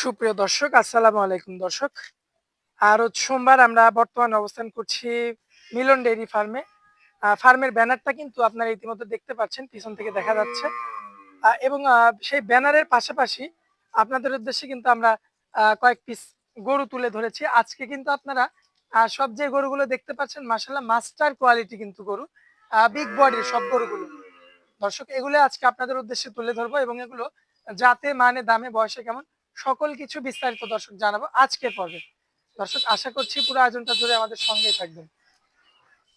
সুপ্রিয় দর্শক, আসসালামু আলাইকুম দর্শক। আর সোমবার আমরা বর্তমানে অবস্থান করছি মিলন ডেইরি ফার্মে। ফার্মের ব্যানারটা কিন্তু আপনারা ইতিমধ্যে দেখতে পাচ্ছেন, পিছন থেকে দেখা যাচ্ছে। এবং সেই ব্যানারের পাশাপাশি আপনাদের উদ্দেশ্যে কিন্তু আমরা কয়েক পিস গরু তুলে ধরেছি। আজকে কিন্তু আপনারা সব যে গরুগুলো দেখতে পাচ্ছেন মাসাল্লাহ মাস্টার কোয়ালিটি কিন্তু গরু বিগ বডির সব গরুগুলো। দর্শক, এগুলো আজকে আপনাদের উদ্দেশ্যে তুলে ধরবো এবং এগুলো যাতে মানে দামে, বয়সে কেমন সকল কিছু বিস্তারিত দর্শক জানাব আজকের পর্বে। দর্শক আশা করছি পুরো আয়োজনটা জুড়ে আমাদের সঙ্গেই থাকবেন।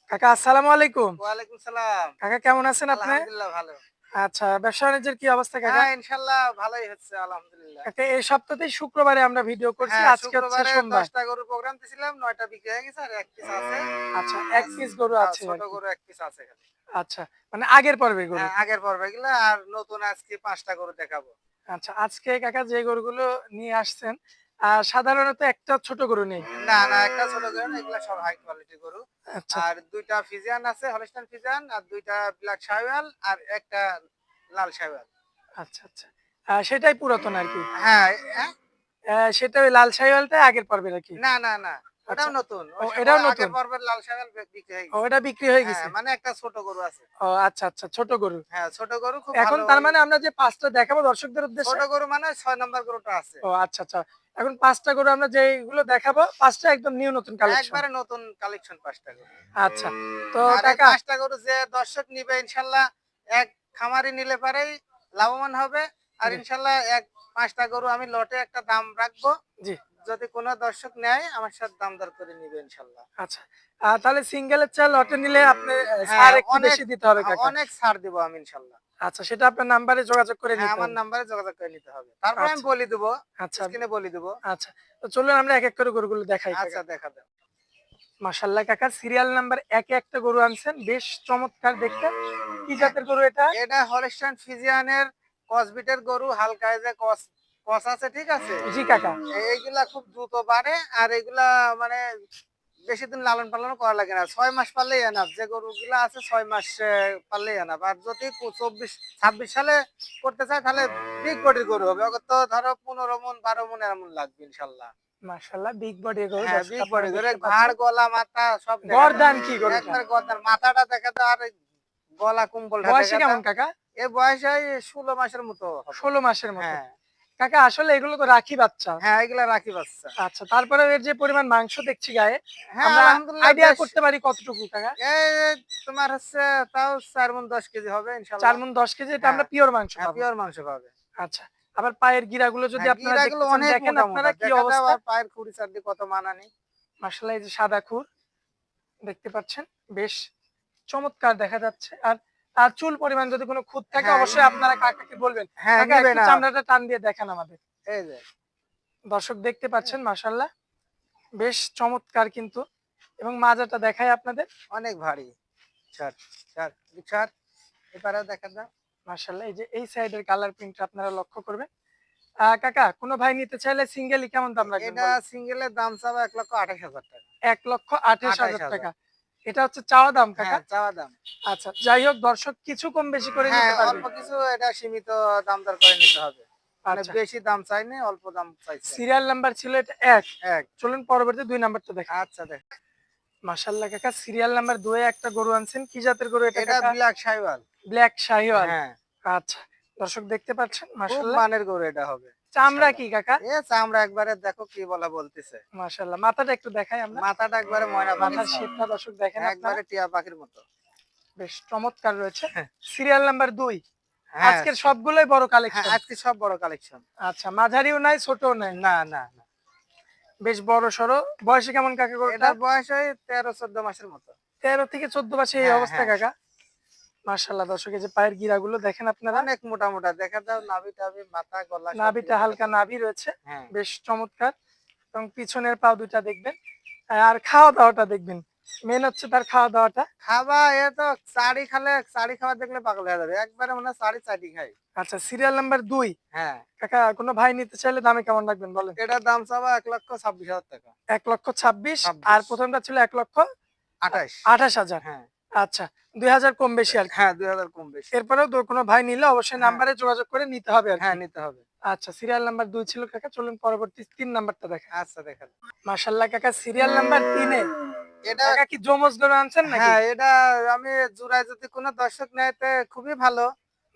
কাকা আসসালামু আলাইকুম। ওয়ালাইকুম সালাম। কাকা কেমন আছেন আপনি? আলহামদুলিল্লাহ ভালো। আচ্ছা ব্যবসা বাণিজ্যের কি অবস্থা কাকা? হ্যাঁ ইনশাআল্লাহ ভালোই হচ্ছে আলহামদুলিল্লাহ। কাকা এই সপ্তাহতেই শুক্রবারে আমরা ভিডিও করছি হ্যাঁ, আজকে হচ্ছে সোমবার। 10টা গরুর প্রোগ্রাম দিছিলাম 9টা বিক্রি হয়ে গেছে আর এক পিস আছে। আচ্ছা এক পিস গরু হ্যাঁ, আছে ছোট গরু এক পিস আছে। আচ্ছা মানে আগের পর্বে গরু। হ্যাঁ আগের পর্বে এগুলো আর নতুন আজকে পাঁচটা গরু দেখাবো। আচ্ছা আজকে কাকা যে গরুগুলো নিয়ে আসছেন সাধারণত একটা ছোট গরু নেই? না না একটা ছোট গরু না এগুলো সব হাই কোয়ালিটি গরু। আচ্ছা। আর দুইটা ফিজিয়ান আছে হলস্টাইন ফিজিয়ান আর দুইটা ব্ল্যাক শাইওয়াল আর একটা লাল শাইওয়াল আচ্ছা আচ্ছা। সেটাই পুরাতন আর কি? হ্যাঁ হ্যাঁ? সেটা ওই লাল শাহিওয়ালটা আগের পর্বের আর কি? না না না। আচ্ছা। নতুন। ও, এটাও নতুন? পর্বের লাল বিক্রি হয়ে ও, গেছে। ওটা বিক্রি হয়ে গেছে? হ্যাঁ, মানে একটা ছোট গরু আছে। ও আচ্ছা আচ্ছা ছোট গরু। হ্যাঁ ছোট গরু খুব এখন তার মানে আমরা যে পাঁচটা দেখাবো দর্শকদের উদ্দেশ্যে? ছোট গরু মানে ছয় নম্বর গরুটা আছে। ও আচ্ছা আচ্ছা। এখন পাঁচটা গরু আমরা যেগুলো দেখাবো পাঁচটা একদম নিউ নতুন কালেকশন একবারে নতুন কালেকশন পাঁচটা গরু। আচ্ছা। তো কাকা? পাঁচটা গরু যে দর্শক নিবে ইনশাল্লাহ এক খামারি নিলে পারেই লাভবান হবে। আর জি। ইনশাল্লাহ এক পাঁচটা গরু আমি লটে একটা দাম রাখব। জি। যদি কোনো দর্শক নেয় আমার সাথে দাম দর করে নিবে ইনশাল্লাহ। আচ্ছা। তাহলে সিঙ্গেলের চাল লটে নিলে আপনি হ্যাঁ, ছাড় একটু বেশি দিতে হবে কাকা। অনেক ছাড় দিব আমি ইনশাল্লাহ। আচ্ছা সেটা আপনার নাম্বারে যোগাযোগ করে হ্যাঁ, নিতে আমার নাম্বারে যোগাযোগ করে নিতে হবে। তারপরে আমি আচ্ছা। বলি দেবো আচ্ছা। স্ক্রিনে বলি দেবো। আচ্ছা। তো চলুন আমরা এক এক করে গরুগুলো দেখাই আচ্ছা দেখা দাও মাশাল্লাহ কাকা সিরিয়াল নাম্বার একে একটা গরু আনছেন বেশ চমৎকার দেখতে। কি জাতের গরু এটা? এটা হলস্টাইন ফিজিয়ানের কসবিটের গরু হালকা যে কস কস আছে ঠিক আছে? জি কাকা। এইগুলা খুব দ্রুত বাড়ে আর এগুলা মানে বেশি দিন লালন পালন করা লাগে না। ছয় মাস পারলেই এনাফ যে গরুগুলা আছে ছয় মাস পারলেই এনাফ আর যদি চব্বিশ ছাব্বিশ সালে করতে চায় তাহলে বিগ বডির গরু হবে। ধরো পনেরো মন বারো মন এমন লাগবে ইনশাল্লাহ। মাশাল্লাহ বিগ বডি গরু হ্যাঁ বিগ বডি গরু। ঘাড় গলা মাথা সব দেখা কি গরু একবার গর্দান। মাথাটা দেখা দাও আর এই গলা কুম্বল বয়সে কেমন কাকা? এ বয়স হয় ষোলো মাসের মতো ষোলো মাসের মতো। হ্যাঁ। কাকা আসলে এগুলো তো রাখি বাচ্চা। হ্যাঁ এগুলা রাখি বাচ্চা। আচ্ছা তারপরে এর যে পরিমাণ মাংস দেখছি গায়ে হ্যাঁ আমরা আলহামদুলিল্লাহ আইডিয়া করতে পারি কতটুকু কাকা? তোমার হচ্ছে তাও চার মন দশ কেজি হবে ইনশাল্লাহ। চার মন দশ কেজি এটা আমরা হ্যাঁ। পিওর মাংস হ্যাঁ পাবো। পিওর মাংস পাবে। আচ্ছা আবার পায়ের গিরাগুলো যদি আপনারা দেখেন আপনারা কি অবস্থা। পায়ের খুঁড়ি চারদি কত মানানি। মাসাল্লাহ এই যে সাদা খুর দেখতে পাচ্ছেন বেশ চমৎকার দেখা যাচ্ছে। আর চুল পরিমাণ যদি কোনো খুঁত থাকে হ্যাঁ, অবশ্যই আপনারা কাকাকে বলবেন। হ্যাঁ চামড়াটা টান দিয়ে দেখান আমাদের। এই যে। দর্শক দেখতে পাচ্ছেন মাসাল্লাহ বেশ চমৎকার কিন্তু। এবং মাজাটা দেখায় আপনাদের। অনেক ভারী। ছাড় ছাড় ছাড়। এবারে দেখা মাসাল্লাহ এই যে এই সাইডের কালার প্রিন্ট আপনারা লক্ষ্য করবেন। কাকা কোনো ভাই নিতে চাইলে সিঙ্গেলই কেমন দাম রাখবেন এটা সিঙ্গেলের দাম চাবে এক লক্ষ আঠাশ হাজার টাকা। এক লক্ষ আঠাশ হাজার। টাকা। এটা হচ্ছে চাওয়া দাম কাকা? হ্যাঁ চাওয়া দাম। আচ্ছা যাই হোক দর্শক কিছু কম বেশি করে হ্যাঁ নিতে পারবে। অল্প কিছু এটা সীমিত দাম দর করে নিতে হবে। মানে আচ্ছা। বেশি দাম চাইনি অল্প দাম চাইছে। সিরিয়াল নাম্বার ছিল এটা এক। এক। চলুন পরবর্তী দুই নাম্বারটা দেখা। আচ্ছা দেখ। মাশাল্লাহ কাকা সিরিয়াল নাম্বার দুয়ে একটা গরু আনছেন। কি জাতের গরু এটা এটা ব্ল্যাক শাইওয়াল ব্ল্যাক শাহিওয়াল। হ্যাঁ। আচ্ছা দর্শক দেখতে পাচ্ছেন খুব মাশাল্লাহ মানের গরু এটা হবে। চামড়া কি কাকা? এ চামড়া একবারে দেখো কি বলা বলতেছে। মাশাল্লাহ। মাথাটা একটু দেখাই আমরা। মাথাটা একবারে ময়না মাথার শেপটা দর্শক দেখেন একবারে টিয়া পাখির মতো। বেশ চমৎকার রয়েছে। হ্যাঁ। সিরিয়াল নাম্বার দুই। হ্যাঁ। আজকের সবগুলোই বড় হ্যাঁ, কালেকশন আজকে সব বড় কালেকশন আচ্ছা মাঝারিও নাই ছোটও নাই। না না না। বেশ বড় সড়ো। বয়সে কেমন কাকা এটার বয়স ওই তেরো চোদ্দ মাসের মতো। তেরো থেকে চোদ্দ মাসে এই হ্যাঁ, অবস্থা হ্যাঁ। কাকা? মার্শাল্লাহ দর্শক এই যে পায়ের গিরাগুলো দেখেন আপনারা? অনেক মোটা মোটা দেখা দাও নাভি টাভি মাথা গলা নাভিটা হালকা নাভি রয়েছে হ্যাঁ। বেশ চমৎকার। এবং পিছনের পাও দুটা দেখবেন আর খাওয়া দাওয়াটা দেখবেন। মেন হচ্ছে তার খাওয়া দাওয়াটা খাবা এ তো চাড়ি খালে চাড়ি খাবার দেখলে পাগল হয়ে যাবে। একবারে মনে হয় চাড়ি চাটি খাই। আচ্ছা সিরিয়াল নাম্বার দুই। হ্যাঁ। কাকা কোনো ভাই নিতে চাইলে দামে কেমন রাখবেন বলেন? এটার দাম চাবা এক লক্ষ ছাব্বিশ হাজার টাকা। এক লক্ষ ছাব্বিশ আর প্রথমটা ছিল এক লক্ষ আঠাশ। আঠাশ হাজার। হ্যাঁ। আচ্ছা দুই হাজার কম বেশি আর হ্যাঁ দুই হাজার কম বেশি। এরপরেও কোনো ভাই নিলে অবশ্যই হ্যাঁ। নাম্বারে যোগাযোগ করে নিতে হবে আর হ্যাঁ নিতে হবে। আচ্ছা সিরিয়াল নাম্বার দুই ছিল কাকা চলুন পরবর্তী তিন নাম্বারটা দেখা আচ্ছা দেখেন। মাশাল্লাহ কাকা সিরিয়াল নাম্বার তিনে এটা কাকা কি জমজ গরু আনছেন নাকি? হ্যাঁ এটা আমি জোড়ায় যদি কোনো দর্শক নেয় তো খুবই ভালো।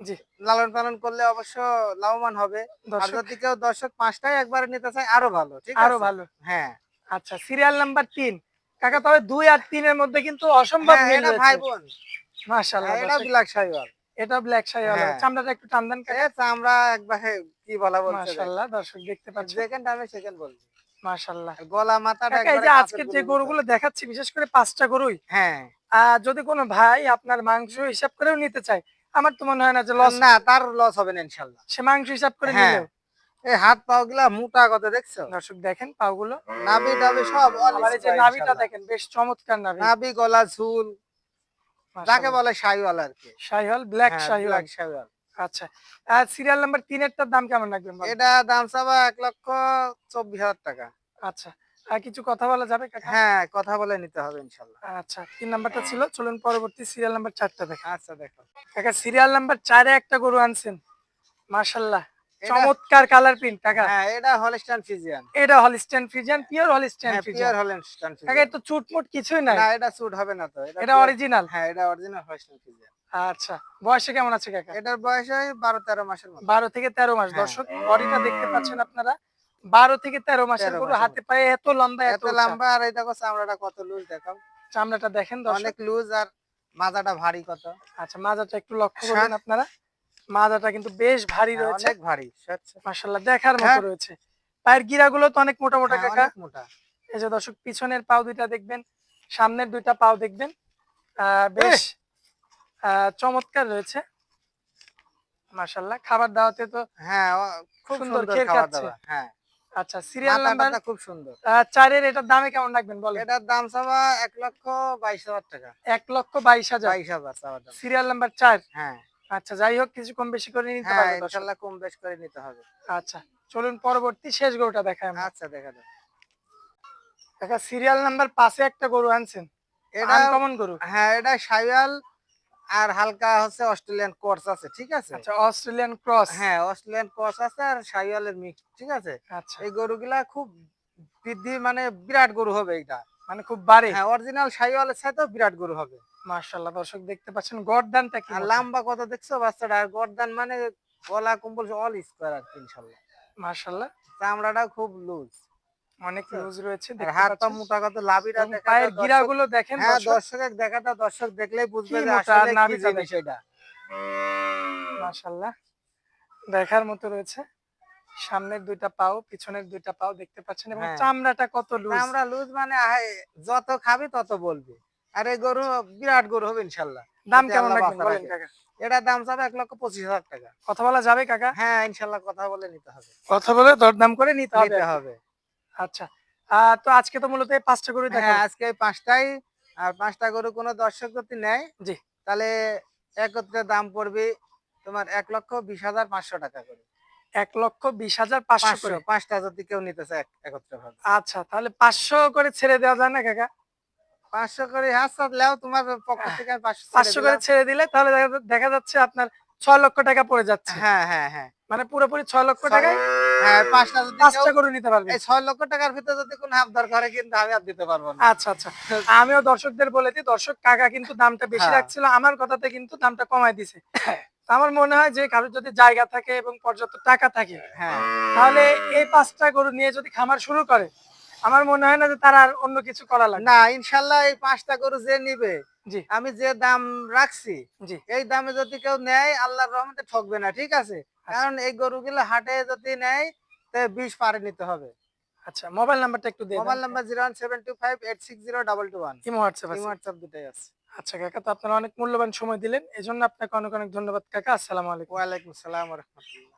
জি। লালন পালন করলে অবশ্য লাভবান হবে। আর দর্শক যদি কেউ দর্শক পাঁচটাই একবারে নিতে চায় আরও ভালো ঠিক আরও ভালো। হ্যাঁ। আচ্ছা সিরিয়াল নাম্বার তিন। কাকা তবে দুই আর তিনের মধ্যে কিন্তু অসম্ভব হ্যাঁ, মিল এটা ভাই বোন মাশাল্লাহ হ্যাঁ, এটা ব্ল্যাক শাইওয়াল এটা ব্ল্যাক শাইওয়াল। চামড়াটা একটু টান দেন কাকা। চামড়া একবারে কি বলা বলছে মাশাল্লাহ দর্শক দেখতে পাচ্ছেন। সেকেন্ড আমি সেকেন্ড বলছি। মাশাল্লাহ আর গলা মাথাটা এই যে আজকের যে গরুগুলো দেখাচ্ছি বিশেষ করে পাঁচটা গরুই হ্যাঁ। যদি কোনো ভাই আপনার মাংস হিসাব করেও নিতে চায় আমার তো মনে হয় না যে লস না তার লস হবে না ইনশাল্লাহ সে মাংস হিসাব করে হ্যাঁ। নিলেও। এই হাত পাও গুলা মোটা কত দেখছ? দর্শক দেখেন নাভি টাভি সব all এই যে নাভিটা দেখেন বেশ চমৎকার নাভি। নাভি গলা ঝুল। যাকে বলে শাইওয়াল আর কি। শাহিওয়াল ব্ল্যাক হ্যাঁ, শাইওয়াল। আচ্ছা আর সিরিয়াল নাম্বার দাম কেমন রাখবেন এটা দাম চাবা এক লক্ষ চব্বিশ হাজার টাকা। আচ্ছা আর কিছু কথা বলা যাবে হ্যাঁ কথা বলে নিতে হবে আচ্ছা তিন নাম্বারটা ছিল চলুন পরবর্তী সিরিয়াল নাম্বার চারটা দেখা। আচ্ছা দেখো। কাকা সিরিয়াল নাম্বার চারে একটা গরু আনছেন। মাশাল্লাহ এটা- চমৎকার কালার প্রিন্ট কাকা হ্যাঁ এটা হলস্টাইন ফিজিয়ান এটা Holstein Friesian pure Holstein Friesian pure কাকা ফিজিয়ান এ তো চুটমুট কিছুই নাই। না এটা স্যুট হবে না তো। এটা অরিজিনাল হ্যাঁ এটা অরিজিনাল হলস্টাইন ফিজিয়ান আচ্ছা বয়সে কেমন আছে কাকা? এটার বয়স হয় বারো তেরো মাসের মতো। বারো থেকে তেরো মাস। হ্যাঁ। দর্শক বডিটা দেখতে পাচ্ছেন আপনারা। বারো থেকে তেরো মাসের 13 গরু হাতে পায়ে এত লম্বা এত লম্বা আর এই দেখো চামড়াটা কত লুজ দেখো। চামড়াটা দেখেন অনেক লুজ আর মাজাটা ভারী কত। আচ্ছা মাজাটা একটু লক্ষ্য। করবেন আপনারা। মাজাটা কিন্তু বেশ ভারী হ্যাঁ, রয়েছে। অনেক ভারী সত্যি। মাশাল্লাহ দেখার মতো হ্যাঁ। রয়েছে। পায়ের গিরাগুলো তো অনেক মোটা মোটা হ্যাঁ, কাকা। অনেক মোটা। এই যে দর্শক পিছনের পাও দুইটা দেখবেন সামনের দুইটা পাও দেখবেন। বেশ চমৎকার রয়েছে। মাশাল্লাহ খাবার দাওয়াতে তো হ্যাঁ খুব সুন্দর খেয়ে খাবার খাচ্ছে। হ্যাঁ। আচ্ছা সিরিয়াল নাম্বার খুব সুন্দর। চারের এটার দামে কেমন রাখবেন বলেন? এটার দাম চাওয়া এক লক্ষ বাইশ হাজার টাকা। এক লক্ষ বাইশ হাজার। বাইশ হাজার সিরিয়াল নাম্বার চার। হ্যাঁ। আচ্ছা যাই হোক কিছু কম বেশি করে নিতে হ্যাঁ পারবে দর্শক। ইনশাল্লাহ কম বেশ করে নিতে হবে। আচ্ছা চলুন পরবর্তী শেষ গরুটা দেখাই আমরা। আচ্ছা দেখা যাবে দেখা সিরিয়াল নাম্বার পাশে একটা গরু আনছেন। এটা আনকমন গরু। হ্যাঁ এটা সাইওয়াল আর হালকা হচ্ছে অস্ট্রেলিয়ান কোর্স আছে ঠিক আছে? আচ্ছা অস্ট্রেলিয়ান ক্রস। হ্যাঁ অস্ট্রেলিয়ান কোর্স আছে আর সাইওয়ালের মিক্স ঠিক আছে? আচ্ছা। এই গরুগুলা খুব বৃদ্ধি মানে বিরাট গরু হবে এটা মানে খুব বাড়ে। হ্যাঁ অরিজিনাল সাইওয়ালের সাথেও বিরাট গরু হবে। মাশাআল্লাহ দর্শক দেখতে পাচ্ছেন গরদানটা কি লম্বা কত দেখছ বাচ্চাটা আর গর্দান মানে গলা কম্বল অল স্কোয়ার আর কি ইনশাল্লাহ মাশাআল্লাহ। চামড়াটা খুব লুজ অনেক লুজ রয়েছে হাত পা মোটা কত লাভিটা এবং দেখা পায়ের গিরাগুলো দেখেন হ্যাঁ দর্শক। দেখাটা দর্শক দেখলেই বুঝবে যে আসলে কি নাভিটা জিনিস এটা। মাশাআল্লাহ। দেখার মতো রয়েছে। সামনের দুইটা পাও পিছনের দুইটা পাও দেখতে পাচ্ছেন এবং হ্যাঁ। চামড়াটা কত লুজ আমরা লুজ মানে যত খাবি তত বলবি। আর এই গরু বিরাট গরু হবে ইনশাল্লাহ। দাম কেমন রাখবেন। কাকা? এটার দাম চাবে এক লক্ষ পঁচিশ হাজার টাকা। কথা বলা যাবে কাকা? হ্যাঁ ইনশাল্লাহ কথা বলে নিতে হবে। কথা বলে দরদাম করে নিতে হবে আচ্ছা তো আজকে তো মূলত পাঁচটা দেখা হ্যাঁ আজকে পাঁচটাই। আর পাঁচটা গরু কোনো দর্শক যদি নেয় জি। তাহলে একত্রে দাম পড়বে তোমার এক লক্ষ বিশ হাজার পাঁচশো টাকা করে। এক লক্ষ বিশ হাজার পাঁচশো পাঁচটা যদি কেউ নিতে চায় একত্রে আচ্ছা তাহলে পাঁচশো করে ছেড়ে দেওয়া যায় না কাকা? পাঁচশো করে হাসা লেও তোমার পক্ষ থেকে পাঁচশো পাঁচশো করে ছেড়ে দিলে তাহলে দেখা- দেখা যাচ্ছে আপনার ছয় লক্ষ টাকা পড়ে যাচ্ছে। হ্যাঁ হ্যাঁ হ্যাঁ। মানে পুরোপুরি ছয় লক্ষ টাকায় হ্যাঁ পাঁচটা যদি পাঁচটা করে নিতে পারবে। এই ছয় লক্ষ টাকার ভিতরে যদি কোনো হাফ দরকার হয় কিন্তু আমি আর দিতে পারব না। আচ্ছা আচ্ছা। আমিও দর্শকদের বলে দিই দর্শক কাকা কিন্তু দামটা বেশি হ্যাঁ। রাখছিল আমার কথাতে কিন্তু দামটা কমাই দিছে। আমার মনে হয় যে কারোর যদি জায়গা থাকে এবং পর্যাপ্ত টাকা থাকে হ্যাঁ। তাহলে এই পাঁচটা গরু নিয়ে যদি খামার শুরু করে আমার মনে হয় না যে তার আর অন্য কিছু করা লাগবে। না ইনশাল্লাহ এই পাঁচটা গরু যে নিবে জি। আমি যে দাম রাখছি জি। এই দামে যদি কেউ নেয় আল্লাহর রহমতে ঠকবে না ঠিক আছে? কারণ এই গরুগুলো হাটে যদি নেয় তো বিষ পারে নিতে হবে। আচ্ছা মোবাইল নাম্বারটা একটু দিয়ে mobile number zero one seven two five eight six zero double two one imo WhatsApp WhatsApp দুটাই আছে। আচ্ছা কাকা তো আপনারা অনেক মূল্যবান সময় দিলেন। এজন্য আপনাকে অনেক অনেক ধন্যবাদ কাকা। আসসালামু আলাইকুম। ওয়ালাইকুম সালাম রহমতুল্লাহ।